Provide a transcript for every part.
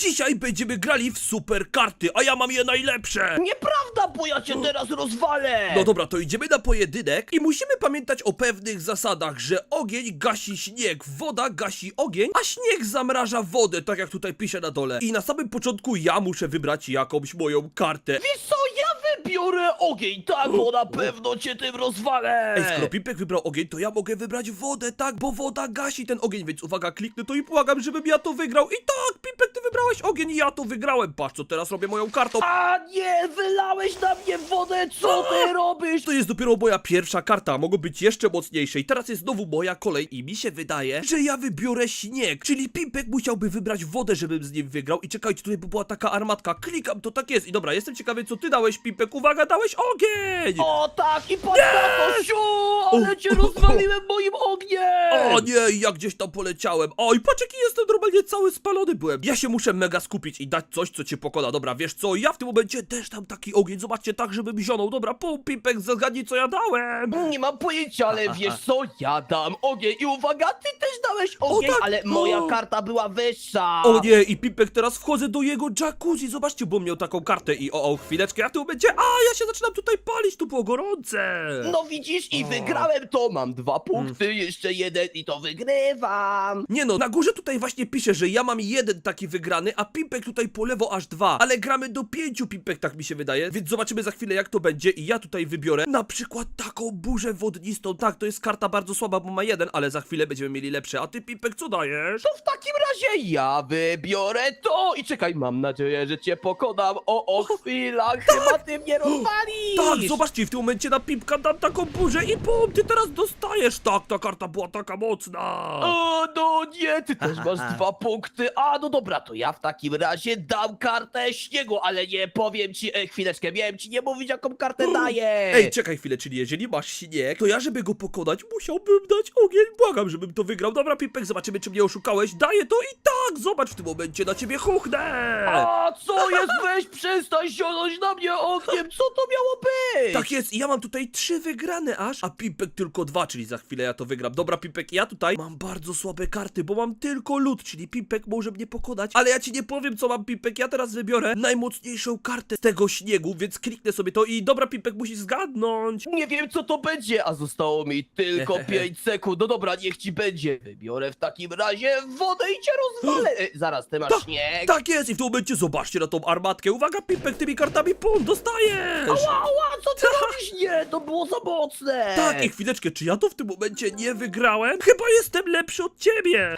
Dzisiaj będziemy grali w super karty, a ja mam je najlepsze! Nieprawda, bo ja cię teraz rozwalę! No dobra, to idziemy na pojedynek i musimy pamiętać o pewnych zasadach, że ogień gasi śnieg, woda gasi ogień, a śnieg zamraża wodę, tak jak tutaj pisze na dole. I na samym początku ja muszę wybrać jakąś moją kartę. Wiesz co, ja wybiorę ogień, tak, bo na pewno cię tym rozwalę! Ej, skoro Pipek wybrał ogień, to ja mogę wybrać wodę, tak? Bo woda gasi ten ogień, więc uwaga, kliknę to i błagam, żebym ja to wygrał. I tak, Pipek, ty wybrałeś ogień i ja to wygrałem. Patrz, co teraz robię moją kartą. A nie, wylałeś na mnie wodę, co ty robisz? To jest dopiero moja pierwsza karta, mogą być jeszcze mocniejsze i teraz jest znowu moja kolej i mi się wydaje, że ja wybiorę śnieg, czyli Pimpek musiałby wybrać wodę, żebym z nim wygrał i czekajcie, tutaj by była taka armatka, klikam, to tak jest i dobra, jestem ciekawy co ty dałeś Pimpek, uwaga, dałeś ogień! O tak, i patrz na to, siu, ale cię rozwaliłem moim ogniem! O nie, ja gdzieś tam poleciałem. Oj, patrz jaki jestem normalnie cały spalony byłem. Ja się muszę mega skupić i dać coś, co cię pokona. Dobra, wiesz co, ja w tym momencie też dam taki ogień. Zobaczcie, tak, żebym zionął. Dobra, pum, pipek, zgadnij, co ja dałem. Nie mam pojęcia, ale wiesz co, ja dam ogień i uwaga, ty też dałeś ogień, tak. ale moja O. karta była wyższa! O nie, i Pipek teraz wchodzę do jego jacuzzi. Zobaczcie, bo miał taką kartę i o, o, chwileczkę, ja w tym momencie, a, ja się zaczynam tutaj palić, tu było gorące. No widzisz, i wygrałem to, mam dwa punkty, jeszcze jeden i to wygrywam! Nie no, na górze tutaj właśnie pisze, że ja mam jeden taki wygrany, a Pimpek tutaj po lewo aż dwa. Ale gramy do pięciu Pimpek, tak mi się wydaje. Więc zobaczymy za chwilę jak to będzie i ja tutaj wybiorę na przykład taką burzę wodnistą. Tak, to jest karta bardzo słaba, bo ma jeden, ale za chwilę będziemy mieli lepsze. A ty Pimpek co dajesz? To w takim razie ja wybiorę to i czekaj, mam nadzieję, że cię pokonam. O, o, chwila, chyba ty mnie rozwalisz! Tak, zobaczcie, w tym momencie na Pimpka dam taką burzę i bum, ty teraz dostajesz. Tak, ta karta była taka mocna. O, no nie, ty też masz dwa punkty. A, no dobra, to ja w takim razie dam kartę śniegu, ale nie powiem ci, e, chwileczkę, miałem ci nie mówić, jaką kartę daję. Ej, czekaj chwilę, czyli jeżeli masz śnieg, to ja, żeby go pokonać, musiałbym dać ogień. Błagam, żebym to wygrał. Dobra, Pipek, zobaczymy, czy mnie oszukałeś. Daję to i tak, zobacz, w tym momencie na ciebie chuchnę. A co jest, weź przestań sionąć na mnie co to miało być? Tak jest, i ja mam tutaj trzy wygrane aż, a Pipek tylko dwa, czyli za chwilę ja to wygram. Dobra, Pipek, ja tutaj mam bardzo słabe karty, bo mam tylko lód, czyli Pipek może mnie pokonać, ale ja ci nie powiem, co mam, Pipek. Ja teraz wybiorę najmocniejszą kartę z tego śniegu, więc kliknę sobie to i dobra, Pipek, musisz zgadnąć. Nie wiem co to będzie, a zostało mi tylko 5 sekund. No dobra, niech ci będzie. Wybiorę w takim razie wodę i cię rozwalę. E, zaraz, ty masz śnieg. Tak jest, i w tym momencie zobaczcie na tą armatkę. Uwaga, Pipek, tymi kartami, pum, dostajesz! Ała, ała, co ty robisz? Nie, to było za mocne. Tak, i chwileczkę, czy ja to w tym momencie nie wygrałem? Chyba jestem lepszy od ciebie!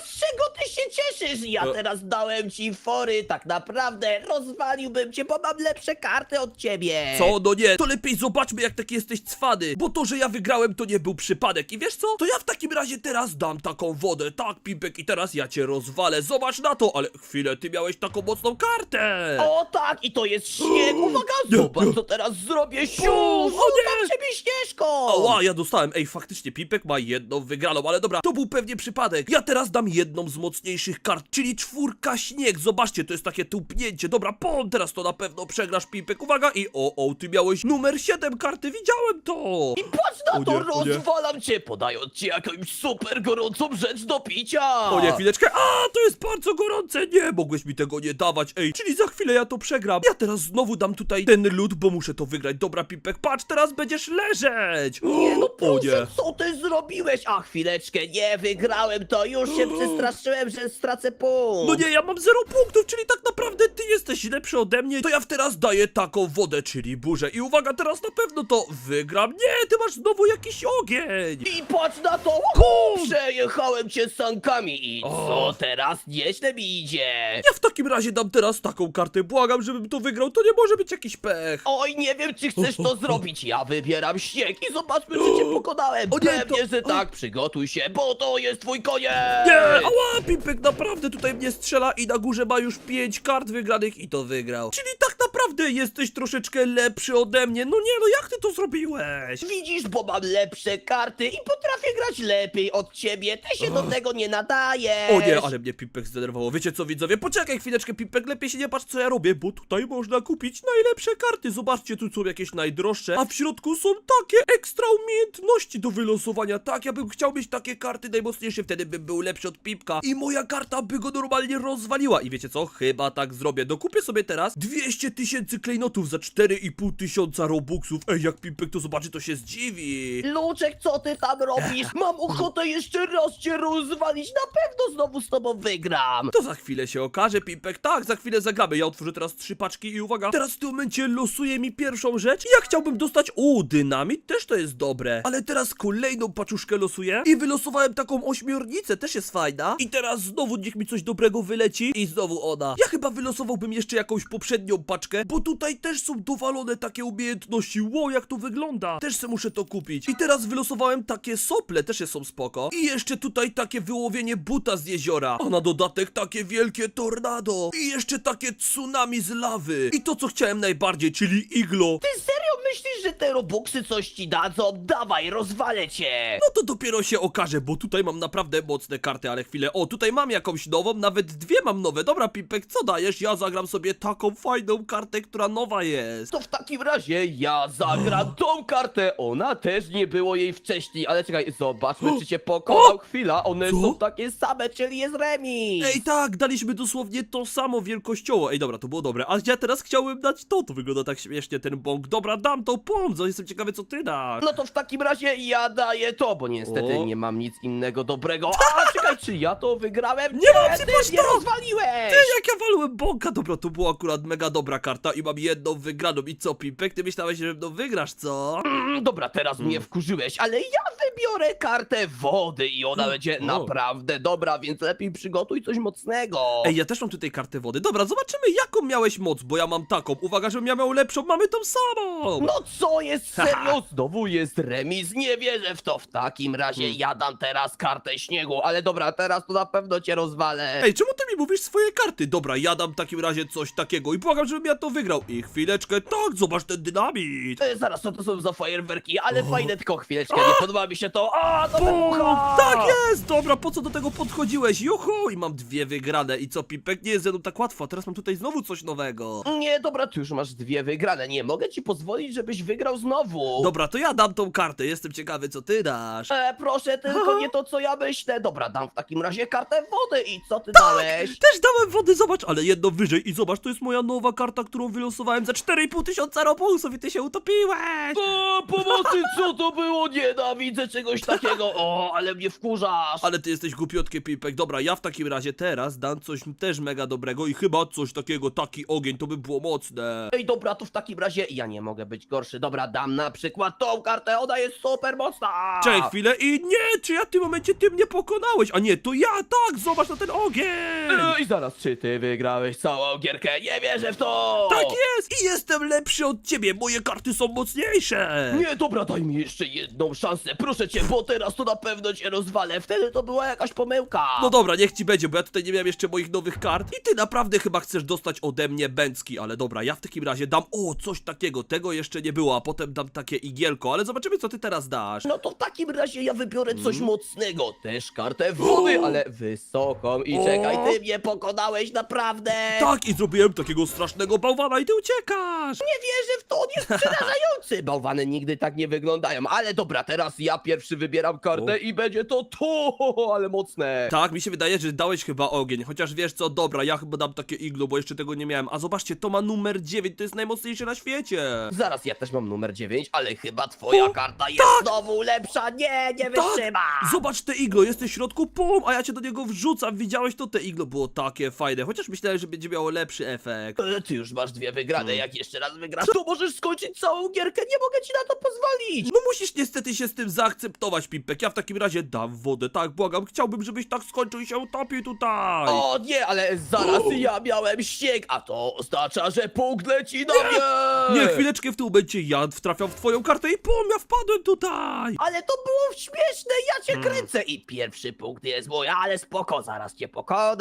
A z czego ty się cieszysz? Ja E. teraz dałem ci fory, tak naprawdę rozwaliłbym cię, bo mam lepsze karty od ciebie. Co? No nie, to lepiej zobaczmy jak taki jesteś cwany, bo to, że ja wygrałem to nie był przypadek i wiesz co? To ja w takim razie teraz dam taką wodę, tak Pipek i teraz ja cię rozwalę, zobacz na to, ale chwilę, ty miałeś taką mocną kartę! O tak, i to jest śnieg. Uwaga, Nie, zobacz nie. co teraz zrobię. Siu, O, o rzucam nie. ciebie śnieżką. Ała, ja dostałem, ej, faktycznie Pipek ma jedną wygraną, ale dobra, to był pewnie przypadek. Ja teraz dam jedną z mocniejszych kart, czyli czwórka śnieg, zobaczcie, to jest takie tupnięcie, dobra, pom, teraz to na pewno przegrasz Pipek, uwaga, i o, o, ty miałeś numer 7 karty, widziałem to! I patrz na O to, nie, o nie. rozwalam cię, podając ci jakąś super gorącą rzecz do picia. O nie, chwileczkę, a, to jest bardzo gorące, nie, mogłeś mi tego nie dawać, ej, czyli za chwilę ja to przegram. Ja teraz znowu dam tutaj ten lód, bo muszę to wygrać, dobra Pipek, patrz, teraz będziesz leżeć! Nie, no proszę, co ty zrobiłeś? A chwileczkę, nie wygrałem to, już się przestraszyłem, że stracę punkt. No nie, ja mam 0 punktów, czyli tak naprawdę ty jesteś lepszy ode mnie. To ja w teraz daję taką wodę, czyli burzę. I uwaga, teraz na pewno to wygram. Nie, ty masz znowu jakiś ogień. I patrz na to, Bum! przejechałem cię sankami i O. co teraz? Nieźle mi idzie. Ja w takim razie dam teraz taką kartę. Błagam, żebym to wygrał. To nie może być jakiś pech. Oj, nie wiem, czy chcesz to zrobić. Ja wybieram śnieg i zobaczmy, czy cię pokonałem. O nie, Pewnie, to- że tak. Przygotuj się, bo to jest twój koniec. Nie, ała, Pimpek naprawdę tutaj mnie strzela i na górze ma już 5 kart wygranych i to wygrał. Czyli tak naprawdę jesteś troszeczkę lepszy ode mnie. No nie, no jak ty to zrobiłeś? Widzisz, bo mam lepsze karty i potrafię grać lepiej od ciebie. Ty się do tego nie nadajesz. O nie, ale mnie Pimpek zdenerwował. Wiecie co widzowie? Poczekaj chwileczkę, Pimpek, lepiej się nie patrz co ja robię, bo tutaj można kupić najlepsze karty. Zobaczcie, tu są jakieś najdroższe, a w środku są takie ekstra umiejętności do wylosowania. Tak, ja bym chciał mieć takie karty najmocniejsze, wtedy bym był lepszy od Pipka i moja karta by go normalnie rozwaliła. I wiecie co? Chyba tak zrobię. Dokupię sobie teraz 200 tysięcy klejnotów za 4,5 tysiąca robuxów. Ej, jak Pipek to zobaczy, to się zdziwi. Luczek, co ty tam robisz? Mam ochotę jeszcze raz cię rozwalić. Na pewno znowu z tobą wygram. To za chwilę się okaże, Pipek. Tak, za chwilę zagramy. Ja otworzę teraz trzy paczki i uwaga. Teraz w tym momencie losuje mi pierwszą rzecz. Ja chciałbym dostać. O, dynamit też to jest dobre. Ale teraz kolejną paczuszkę losuję. I wylosowałem taką ośmiornicę, też jest fajna. I teraz znowu niech mi coś dobrego wyleci. I znowu ona. Ja chyba wylosowałbym jeszcze jakąś poprzednią paczkę, bo tutaj też są dowalone takie umiejętności. Wow, jak to wygląda. Też se muszę to kupić. I teraz wylosowałem takie sople, też są spoko. I jeszcze tutaj takie wyłowienie buta z jeziora. A na dodatek takie wielkie tornado. I jeszcze takie tsunami z lawy. I to co chciałem najbardziej, czyli iglo. Ty serio myślisz, że te robuxy coś ci dadzą? Dawaj, rozwalę cię. No to dopiero się okaże, bo tutaj mam naprawdę mocne karty, ale chwilę. O, tutaj mam jakąś nową, nawet dwie mam nowe. Dobra, Pipek, co dajesz? Ja zagram sobie taką fajną kartę, która nowa jest. To w takim razie ja zagram tą kartę. Ona też nie było jej wcześniej, ale czekaj, zobaczmy czy cię pokonał. Chwila, one Co? są takie same, czyli jest remis. Ej, tak, daliśmy dosłownie to samo wielkościowo. Ej, dobra, to było dobre. A ja teraz chciałem dać to. To wygląda tak śmiesznie, ten bąk. Dobra, dam to pomco. Jestem ciekawy, co ty dasz. No to w takim razie ja daję to, bo niestety O. nie mam nic innego dobrego. A czekaj, czy ja to wygrałem? Nie mam, ty masz mnie to! rozwaliłeś! Ty, jak ja walłem bąka. Dobra, to była akurat mega dobra karta i mam jedną wygraną. I co, Pipek? Ty myślałeś, że mną wygrasz, co? Mm, Dobra, teraz mnie wkurzyłeś, ale ja wybiorę kartę wody i ona będzie O. naprawdę dobra, więc lepiej przygotuj coś mocnego. Ej, ja też mam tutaj kartę wody. Dobra, zobaczymy, jaką miałeś moc, bo ja mam taką. Uwaga, żebym ja miał lepszą. Mamy tą samą. No co jest serio? Znowu jest remis, nie wierzę w to. W takim razie Hmm. ja dam teraz kartę śniegu, ale dobra, teraz to na pewno cię rozwalę. Ej, czemu ty mówisz swoje karty? Dobra, ja dam w takim razie coś takiego i błagam, żebym ja to wygrał. I chwileczkę, tak, zobacz ten dynamit. E, Zaraz, co to są za fajerwerki, ale fajne, tylko chwileczkę, nie podoba mi się to. A, to wybucha! Tak jest! Dobra, po co do tego podchodziłeś? Juhu! I mam dwie wygrane. I co, Pipek? Nie jest ze mną tak łatwo, a teraz mam tutaj znowu coś nowego. Nie, dobra, ty już masz dwie wygrane, nie mogę ci pozwolić, żebyś wygrał znowu. Dobra, to ja dam tą kartę. Jestem ciekawy, co ty dasz. E, proszę, tylko nie to, co ja myślę. Dobra, dam w takim razie kartę wody i co ty dałeś? Też dałem wody, zobacz, ale jedno wyżej. I zobacz, to jest moja nowa karta, którą wylosowałem za 4,5 tysiąca robuxów i ty się utopiłeś. O, pomocy, co to było? Nienawidzę czegoś takiego. O, ale mnie wkurzasz. Ale ty jesteś głupiotkie, Pipek. Dobra, ja w takim razie teraz dam coś też mega dobrego i chyba coś takiego, taki ogień, to by było mocne. Ej, dobra, to w takim razie ja nie mogę być gorszy. Dobra, dam na przykład tą kartę, ona jest super mocna. Czekaj chwilę i nie, czy ja w tym momencie ty mnie pokonałeś? A nie, to ja, tak, zobacz na ten ogień! I zaraz, czy ty wygrałeś całą gierkę? Nie wierzę w to! Tak jest! I jestem lepszy od ciebie, moje karty są mocniejsze! Nie, dobra, daj mi jeszcze jedną szansę, proszę cię, bo teraz to na pewno cię rozwalę. Wtedy to była jakaś pomyłka. No dobra, niech ci będzie, bo ja tutaj nie miałem jeszcze moich nowych kart i ty naprawdę chyba chcesz dostać ode mnie bęcki, ale dobra, ja w takim razie dam, o, coś takiego, tego jeszcze nie było, a potem dam takie igielko, ale zobaczymy co ty teraz dasz. No to w takim razie ja wybiorę coś Mm. mocnego. Też kartę wody, ale wysoką. I czekaj, ty mnie pokonałeś naprawdę. Tak, i zrobiłem takiego strasznego bałwana i ty uciekasz! Nie wierzę w to, on jest przerażający. Bałwany nigdy tak nie wyglądają. Ale dobra, teraz ja pierwszy wybieram kartę O. i będzie to to, ale mocne. Tak, mi się wydaje, że dałeś chyba ogień, chociaż wiesz co, dobra, ja chyba dam takie iglo, bo jeszcze tego nie miałem, a zobaczcie, to ma numer 9, to jest najmocniejsze na świecie! Zaraz, ja też mam numer 9, ale chyba twoja O, karta jest znowu lepsza. Nie, nie Tak! wytrzyma. Zobacz te iglo, jesteś w środku, pum, a ja cię do niego wrzucam, widziałeś to? Te iglo było takie fajne, chociaż myślałem, że będzie miało lepszy efekt. E, Ty już masz dwie wygrane, Hmm. jak jeszcze raz wygrasz, to możesz skończyć całą gierkę, nie mogę ci na to pozwolić! No musisz niestety się z tym zaakceptować, Pipek, ja w takim razie dam wodę, tak, błagam, chciałbym, żebyś tak skończył i się utopił tutaj! O nie, ale zaraz ja miałem śnieg, a to oznacza, że punkt leci na mnie! Nie, chwileczkę w tym momencie ja wtrafiam w twoją kartę i pum, ja wpadłem tutaj! Ale to było śmieszne, ja cię Mm. kręcę i pierwszy punkt jest mój, ale spoko, zaraz cię pokonam.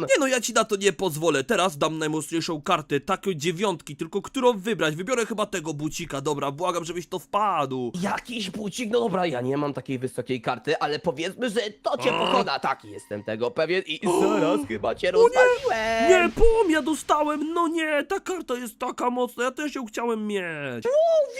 Nie no, ja ci na to nie pozwolę. Teraz dam najmocniejszą kartę, taką dziewiątki, tylko którą wybrać? Wybiorę chyba tego bucika, dobra, błagam, żebyś to wpadł. Jakiś bucik, no dobra, ja nie mam takiej wysokiej karty, ale powiedzmy, że to cię pokona, tak, jestem tego pewien i zaraz chyba cię O nie, pum, ja dostałem, no nie, ta karta jest taka mocna, ja też ją chciałem mieć.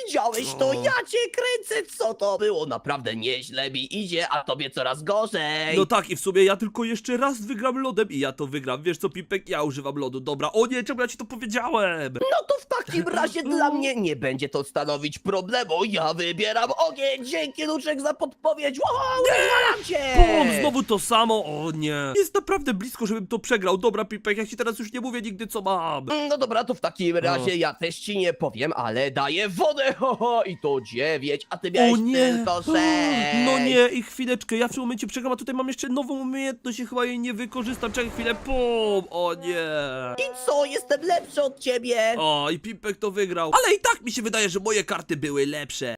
Widziałeś to, ja cię kręcę, co to było? Naprawdę nieźle mi idzie, a tobie coraz gorzej. No tak, i w sumie ja tylko jeszcze raz wygram lodem i ja to wygram. Wiesz co, Pipek, ja używam lodu, dobra. O nie, czemu ja ci to powiedziałem? No to w takim razie dla mnie nie będzie to stanowić problemu. Ja wybieram ogień. Dzięki Luczek za podpowiedź. Wow, rozwalam cię. Pum, znowu to samo, o nie. Jest naprawdę blisko, żebym to przegrał. Dobra, Pipek, ja ci teraz już nie mówię nigdy, co mam. No dobra, to w takim razie ja też ci nie powiem, ale daję wodę. Ho, ho, I to dziewięć, a ty miałeś tylko sześć. No nie, i chwileczkę, ja w tym momencie przegram, a tutaj mam jeszcze nową umiejętność i chyba jej nie wykorzystam. Czekaj chwilę, pum, o nie. I co, jestem lepszy od ciebie. O, i Pipek to wygrał. Ale i tak mi się wydaje, że moje karty były lepsze.